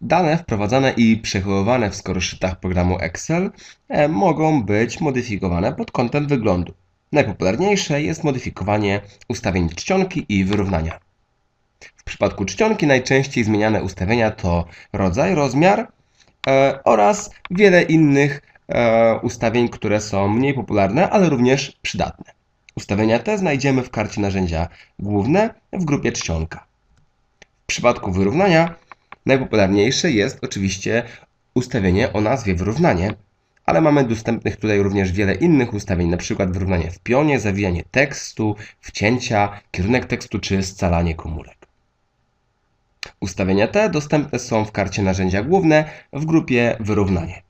Dane wprowadzane i przechowywane w skoroszytach programu Excel e, mogą być modyfikowane pod kątem wyglądu. Najpopularniejsze jest modyfikowanie ustawień czcionki i wyrównania. W przypadku czcionki najczęściej zmieniane ustawienia to rodzaj, rozmiar e, oraz wiele innych e, ustawień, które są mniej popularne, ale również przydatne. Ustawienia te znajdziemy w karcie narzędzia główne w grupie czcionka. W przypadku wyrównania najpopularniejsze jest oczywiście ustawienie o nazwie wyrównanie, ale mamy dostępnych tutaj również wiele innych ustawień, np. wyrównanie w pionie, zawijanie tekstu, wcięcia, kierunek tekstu czy scalanie komórek. Ustawienia te dostępne są w karcie narzędzia główne w grupie wyrównanie.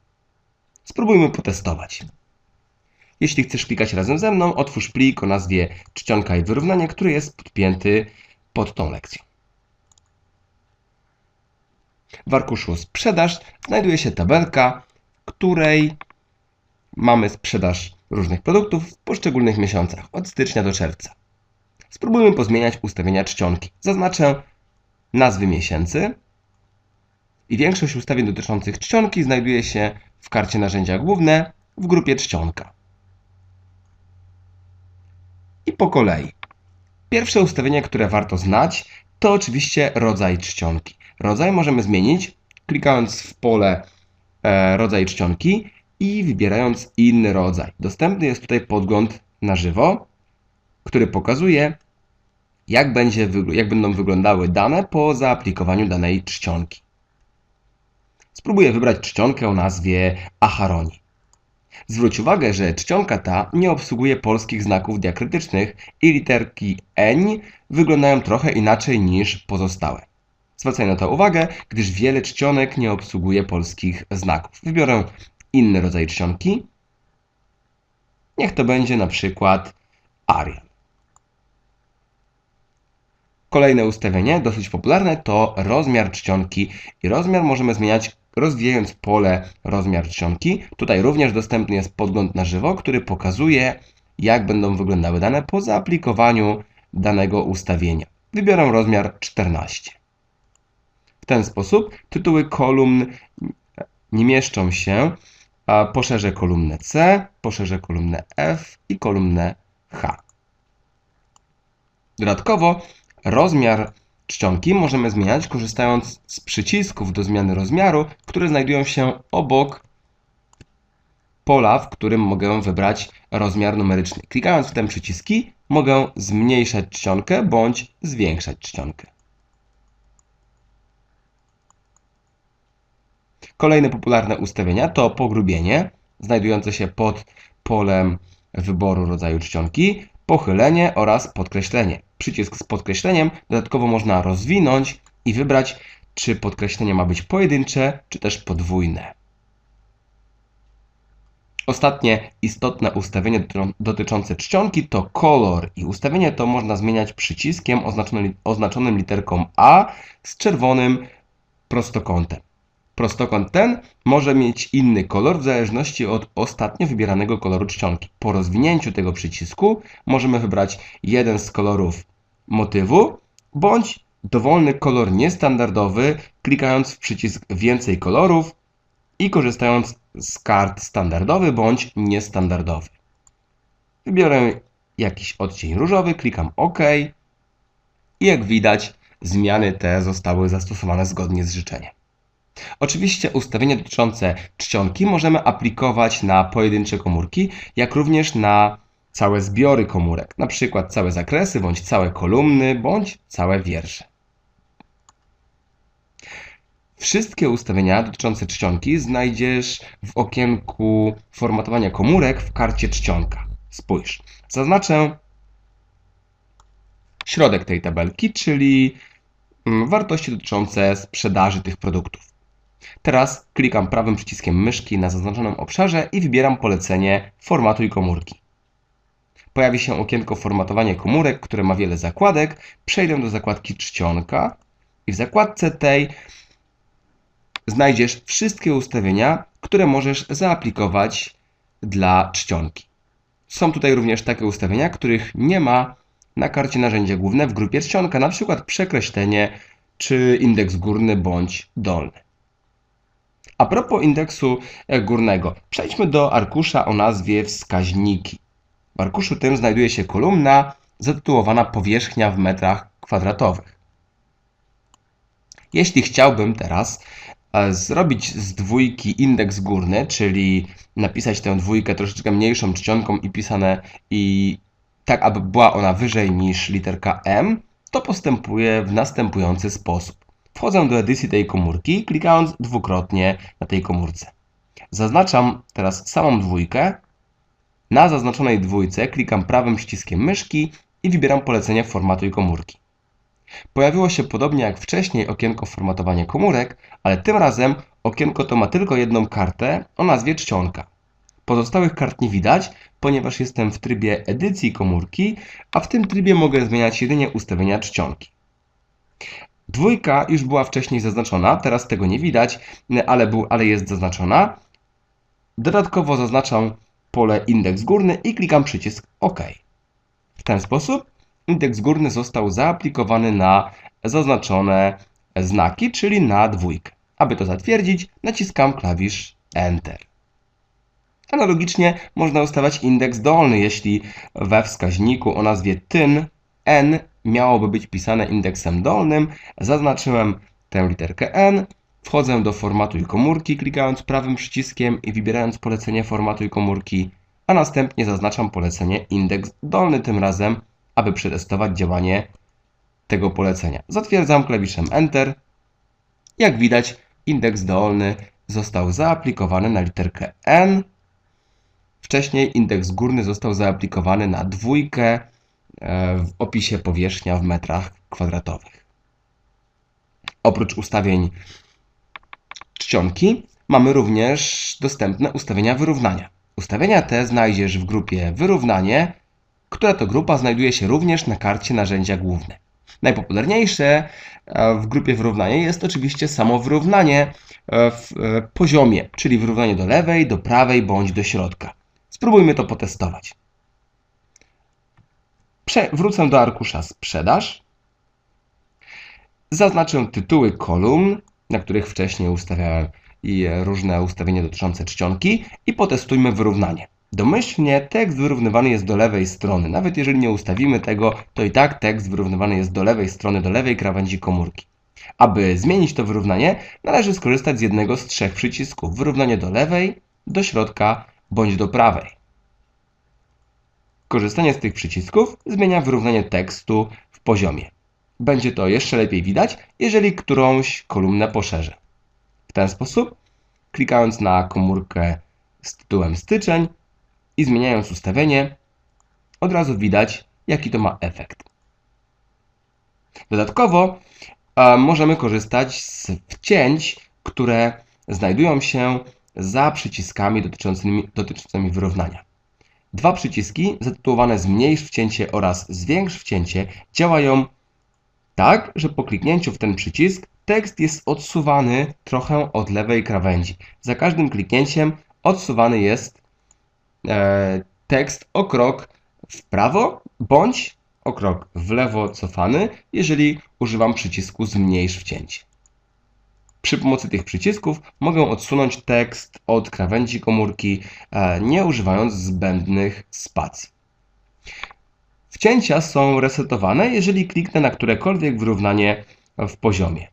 Spróbujmy potestować. Jeśli chcesz klikać razem ze mną, otwórz plik o nazwie czcionka i wyrównanie, który jest podpięty pod tą lekcją. W arkuszu sprzedaż znajduje się tabelka, w której mamy sprzedaż różnych produktów w poszczególnych miesiącach, od stycznia do czerwca. Spróbujmy pozmieniać ustawienia czcionki. Zaznaczę nazwy miesięcy i większość ustawień dotyczących czcionki znajduje się w karcie narzędzia główne w grupie czcionka. I po kolei. Pierwsze ustawienie, które warto znać, to oczywiście rodzaj czcionki. Rodzaj możemy zmienić klikając w pole e, rodzaj czcionki i wybierając inny rodzaj. Dostępny jest tutaj podgląd na żywo, który pokazuje, jak, będzie, jak będą wyglądały dane po zaaplikowaniu danej czcionki. Spróbuję wybrać czcionkę o nazwie Aharoni. Zwróć uwagę, że czcionka ta nie obsługuje polskich znaków diakrytycznych i literki N wyglądają trochę inaczej niż pozostałe. Zwracaj na to uwagę, gdyż wiele czcionek nie obsługuje polskich znaków. Wybiorę inny rodzaj czcionki. Niech to będzie na przykład Arial. Kolejne ustawienie, dosyć popularne, to rozmiar czcionki. I rozmiar możemy zmieniać rozwijając pole rozmiar czcionki. Tutaj również dostępny jest podgląd na żywo, który pokazuje, jak będą wyglądały dane po zaaplikowaniu danego ustawienia. Wybiorę rozmiar 14. Ten sposób tytuły kolumn nie mieszczą się. A poszerzę kolumnę C, poszerzę kolumnę F i kolumnę H. Dodatkowo rozmiar czcionki możemy zmieniać korzystając z przycisków do zmiany rozmiaru, które znajdują się obok pola, w którym mogę wybrać rozmiar numeryczny. Klikając w te przyciski mogę zmniejszać czcionkę bądź zwiększać czcionkę. Kolejne popularne ustawienia to pogrubienie, znajdujące się pod polem wyboru rodzaju czcionki, pochylenie oraz podkreślenie. Przycisk z podkreśleniem dodatkowo można rozwinąć i wybrać, czy podkreślenie ma być pojedyncze, czy też podwójne. Ostatnie istotne ustawienie dotyczące czcionki to kolor i ustawienie to można zmieniać przyciskiem oznaczonym literką A z czerwonym prostokątem. Prostokąt ten może mieć inny kolor w zależności od ostatnio wybieranego koloru czcionki. Po rozwinięciu tego przycisku możemy wybrać jeden z kolorów motywu bądź dowolny kolor niestandardowy, klikając w przycisk więcej kolorów i korzystając z kart standardowy bądź niestandardowy. Wybiorę jakiś odcień różowy, klikam OK i jak widać zmiany te zostały zastosowane zgodnie z życzeniem. Oczywiście ustawienia dotyczące czcionki możemy aplikować na pojedyncze komórki, jak również na całe zbiory komórek, na przykład całe zakresy, bądź całe kolumny, bądź całe wiersze. Wszystkie ustawienia dotyczące czcionki znajdziesz w okienku formatowania komórek w karcie czcionka. Spójrz, zaznaczę środek tej tabelki, czyli mm, wartości dotyczące sprzedaży tych produktów. Teraz klikam prawym przyciskiem myszki na zaznaczonym obszarze i wybieram polecenie Formatuj komórki. Pojawi się okienko Formatowanie komórek, które ma wiele zakładek. Przejdę do zakładki Czcionka i w zakładce tej znajdziesz wszystkie ustawienia, które możesz zaaplikować dla czcionki. Są tutaj również takie ustawienia, których nie ma na karcie narzędzia główne w grupie czcionka, na przykład przekreślenie czy indeks górny bądź dolny. A propos indeksu e, górnego, przejdźmy do arkusza o nazwie wskaźniki. W arkuszu tym znajduje się kolumna zatytułowana powierzchnia w metrach kwadratowych. Jeśli chciałbym teraz e, zrobić z dwójki indeks górny, czyli napisać tę dwójkę troszeczkę mniejszą czcionką i pisane i tak, aby była ona wyżej niż literka M, to postępuję w następujący sposób. Wchodzę do edycji tej komórki, klikając dwukrotnie na tej komórce. Zaznaczam teraz samą dwójkę. Na zaznaczonej dwójce klikam prawym przyciskiem myszki i wybieram polecenie formatuj komórki. Pojawiło się podobnie jak wcześniej okienko formatowanie komórek, ale tym razem okienko to ma tylko jedną kartę o nazwie czcionka. Pozostałych kart nie widać, ponieważ jestem w trybie edycji komórki, a w tym trybie mogę zmieniać jedynie ustawienia czcionki. Dwójka już była wcześniej zaznaczona, teraz tego nie widać, ale, był, ale jest zaznaczona. Dodatkowo zaznaczam pole indeks górny i klikam przycisk OK. W ten sposób indeks górny został zaaplikowany na zaznaczone znaki, czyli na dwójkę. Aby to zatwierdzić, naciskam klawisz Enter. Analogicznie można ustawiać indeks dolny, jeśli we wskaźniku o nazwie tyn n miałoby być pisane indeksem dolnym. Zaznaczyłem tę literkę n, wchodzę do formatuj komórki, klikając prawym przyciskiem i wybierając polecenie formatuj komórki, a następnie zaznaczam polecenie indeks dolny tym razem, aby przetestować działanie tego polecenia. Zatwierdzam klawiszem Enter. Jak widać, indeks dolny został zaaplikowany na literkę N. Wcześniej indeks górny został zaaplikowany na dwójkę w opisie powierzchnia w metrach kwadratowych. Oprócz ustawień czcionki mamy również dostępne ustawienia wyrównania. Ustawienia te znajdziesz w grupie wyrównanie, która to grupa znajduje się również na karcie narzędzia główne. Najpopularniejsze e, w grupie wyrównanie jest oczywiście samo wyrównanie e, w e, poziomie, czyli wyrównanie do lewej, do prawej bądź do środka. Spróbujmy to potestować. Wrócę do arkusza sprzedaż. Zaznaczę tytuły kolumn, na których wcześniej ustawiałem i różne ustawienia dotyczące czcionki i potestujmy wyrównanie. Domyślnie tekst wyrównywany jest do lewej strony. Nawet jeżeli nie ustawimy tego, to i tak tekst wyrównywany jest do lewej strony, do lewej krawędzi komórki. Aby zmienić to wyrównanie, należy skorzystać z jednego z trzech przycisków. Wyrównanie do lewej, do środka bądź do prawej. Korzystanie z tych przycisków zmienia wyrównanie tekstu w poziomie. Będzie to jeszcze lepiej widać, jeżeli którąś kolumnę poszerzę. W ten sposób, klikając na komórkę z tytułem styczeń, i zmieniając ustawienie, od razu widać, jaki to ma efekt. Dodatkowo możemy korzystać z wcięć, które znajdują się za przyciskami dotyczącymi, dotyczącymi wyrównania. Dwa przyciski zatytułowane Zmniejsz wcięcie oraz Zwiększ wcięcie działają tak, że po kliknięciu w ten przycisk tekst jest odsuwany trochę od lewej krawędzi. Za każdym kliknięciem odsuwany jest E, tekst o krok w prawo bądź o krok w lewo cofany, jeżeli używam przycisku zmniejsz wcięcie. Przy pomocy tych przycisków mogę odsunąć tekst od krawędzi komórki, e, nie używając zbędnych spacji. Wcięcia są resetowane, jeżeli kliknę na którekolwiek wyrównanie w poziomie.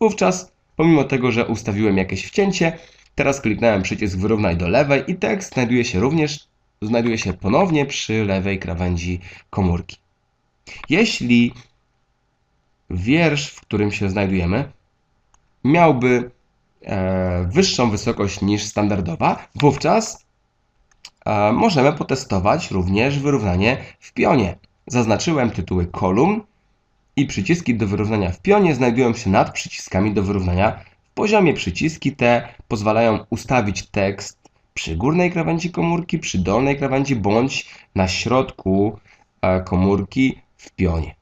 Wówczas, pomimo tego, że ustawiłem jakieś wcięcie, Teraz kliknąłem przycisk wyrównaj do lewej i tekst znajduje się również znajduje się ponownie przy lewej krawędzi komórki. Jeśli wiersz, w którym się znajdujemy, miałby e, wyższą wysokość niż standardowa, wówczas e, możemy potestować również wyrównanie w pionie. Zaznaczyłem tytuły kolumn i przyciski do wyrównania w pionie znajdują się nad przyciskami do wyrównania poziomie przyciski te pozwalają ustawić tekst przy górnej krawędzi komórki, przy dolnej krawędzi bądź na środku e, komórki w pionie.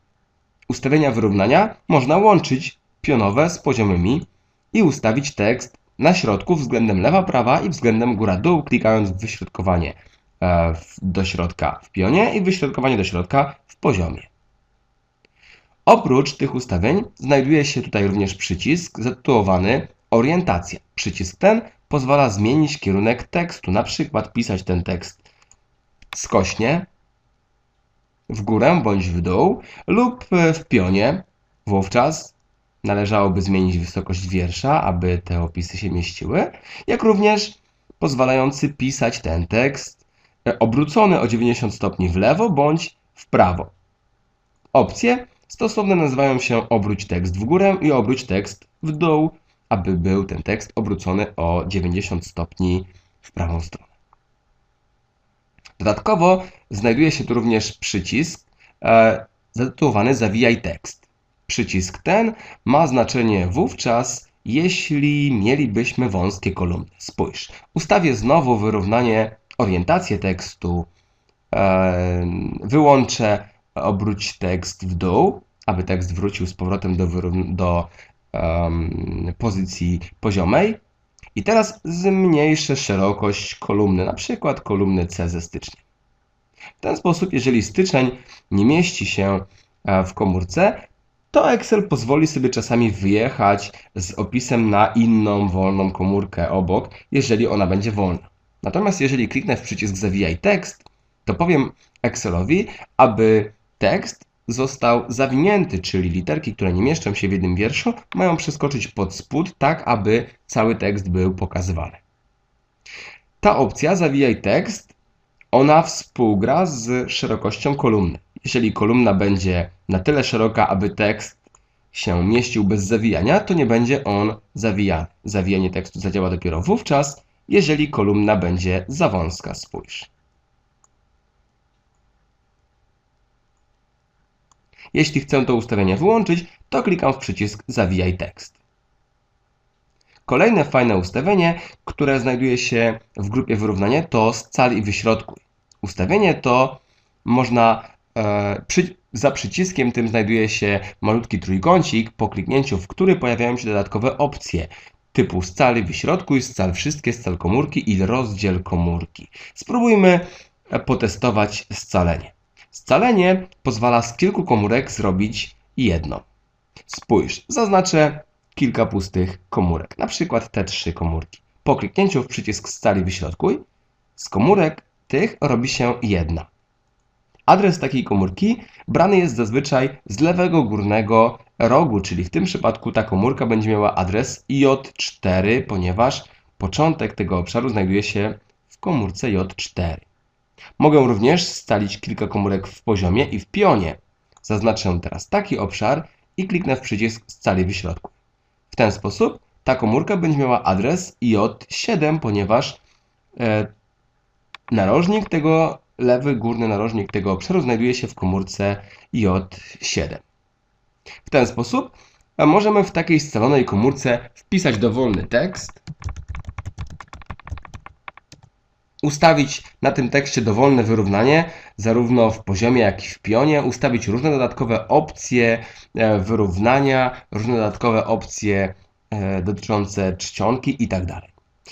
Ustawienia wyrównania można łączyć pionowe z poziomymi i ustawić tekst na środku względem lewa-prawa i względem góra-dół, klikając w wyśrodkowanie e, do środka w pionie i wyśrodkowanie do środka w poziomie. Oprócz tych ustawień znajduje się tutaj również przycisk zatytułowany orientacja. Przycisk ten pozwala zmienić kierunek tekstu, na przykład pisać ten tekst skośnie, w górę bądź w dół lub w pionie. Wówczas należałoby zmienić wysokość wiersza, aby te opisy się mieściły, jak również pozwalający pisać ten tekst obrócony o 90 stopni w lewo bądź w prawo. Opcje stosowne nazywają się obróć tekst w górę i obróć tekst w dół, aby był ten tekst obrócony o 90 stopni w prawą stronę. Dodatkowo znajduje się tu również przycisk e, zatytułowany Zawijaj tekst. Przycisk ten ma znaczenie wówczas, jeśli mielibyśmy wąskie kolumny. Spójrz, ustawię znowu wyrównanie orientację tekstu, wyłączę obróć tekst w dół, aby tekst wrócił z powrotem do, do um, pozycji poziomej. I teraz zmniejszę szerokość kolumny, na przykład kolumny C ze stycznia. W ten sposób, jeżeli styczeń nie mieści się e, w komórce, to Excel pozwoli sobie czasami wyjechać z opisem na inną wolną komórkę obok, jeżeli ona będzie wolna. Natomiast jeżeli kliknę w przycisk Zawijaj tekst, to powiem Excelowi, aby tekst został zawinięty, czyli literki, które nie mieszczą się w jednym wierszu, mają przeskoczyć pod spód, tak aby cały tekst był pokazywany. Ta opcja Zawijaj tekst, ona współgra z szerokością kolumny. Jeżeli kolumna będzie na tyle szeroka, aby tekst się mieścił bez zawijania, to nie będzie on zawijany. Zawijanie tekstu zadziała dopiero wówczas, jeżeli kolumna będzie za wąska. Spójrz. Jeśli chcę to ustawienie wyłączyć, to klikam w przycisk Zawijaj tekst. Kolejne fajne ustawienie, które znajduje się w grupie wyrównanie to scal i wyśrodkuj. Ustawienie to można przy, za przyciskiem tym znajduje się malutki trójkącik, po kliknięciu w który pojawiają się dodatkowe opcje typu scal i wyśrodkuj, scal wszystkie, scal komórki i rozdziel komórki. Spróbujmy e, potestować scalenie. Scalenie pozwala z kilku komórek zrobić jedno. Spójrz, zaznaczę kilka pustych komórek, na przykład te trzy komórki. Po kliknięciu w przycisk Scali wyśrodkuj, z komórek tych robi się jedna. Adres takiej komórki brany jest zazwyczaj z lewego górnego rogu, czyli w tym przypadku ta komórka będzie miała adres J4, ponieważ początek tego obszaru znajduje się w komórce J4. Mogę również scalić kilka komórek w poziomie i w pionie. Zaznaczę teraz taki obszar i kliknę w przycisk Scali wyśrodku. W ten sposób ta komórka będzie miała adres J7, ponieważ e, narożnik tego, lewy górny narożnik tego obszaru znajduje się w komórce J7. W ten sposób możemy w takiej scalonej komórce wpisać dowolny tekst, ustawić na tym tekście dowolne wyrównanie, zarówno w poziomie, jak i w pionie, ustawić różne dodatkowe opcje e, wyrównania, różne dodatkowe opcje e, dotyczące czcionki itd. Tak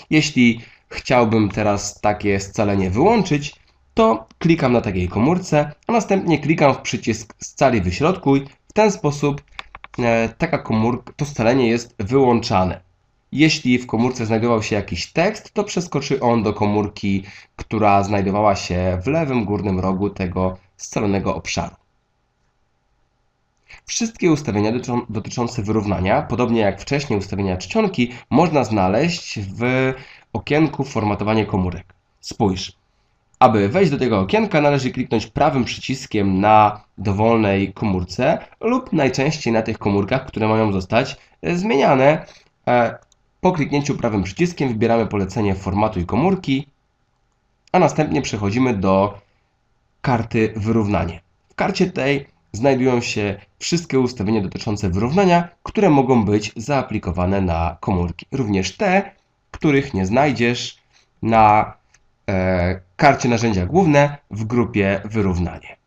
Jeśli chciałbym teraz takie scalenie wyłączyć, to klikam na takiej komórce, a następnie klikam w przycisk Scali wyśrodkuj. W ten sposób e, taka komórka, to scalenie jest wyłączane. Jeśli w komórce znajdował się jakiś tekst, to przeskoczy on do komórki, która znajdowała się w lewym górnym rogu tego scalonego obszaru. Wszystkie ustawienia dotyczące wyrównania, podobnie jak wcześniej ustawienia czcionki, można znaleźć w okienku Formatowanie komórek. Spójrz. Aby wejść do tego okienka, należy kliknąć prawym przyciskiem na dowolnej komórce lub najczęściej na tych komórkach, które mają zostać zmieniane. E, po kliknięciu prawym przyciskiem wybieramy polecenie Formatuj komórki, a następnie przechodzimy do karty Wyrównanie. W karcie tej znajdują się wszystkie ustawienia dotyczące wyrównania, które mogą być zaaplikowane na komórki. Również te, których nie znajdziesz na e, karcie narzędzia główne w grupie Wyrównanie.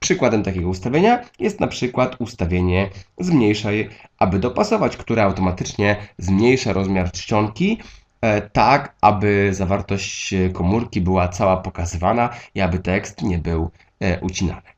Przykładem takiego ustawienia jest na przykład ustawienie zmniejszaj, aby dopasować, które automatycznie zmniejsza rozmiar czcionki, e, tak aby zawartość komórki była cała pokazywana i aby tekst nie był e, ucinany.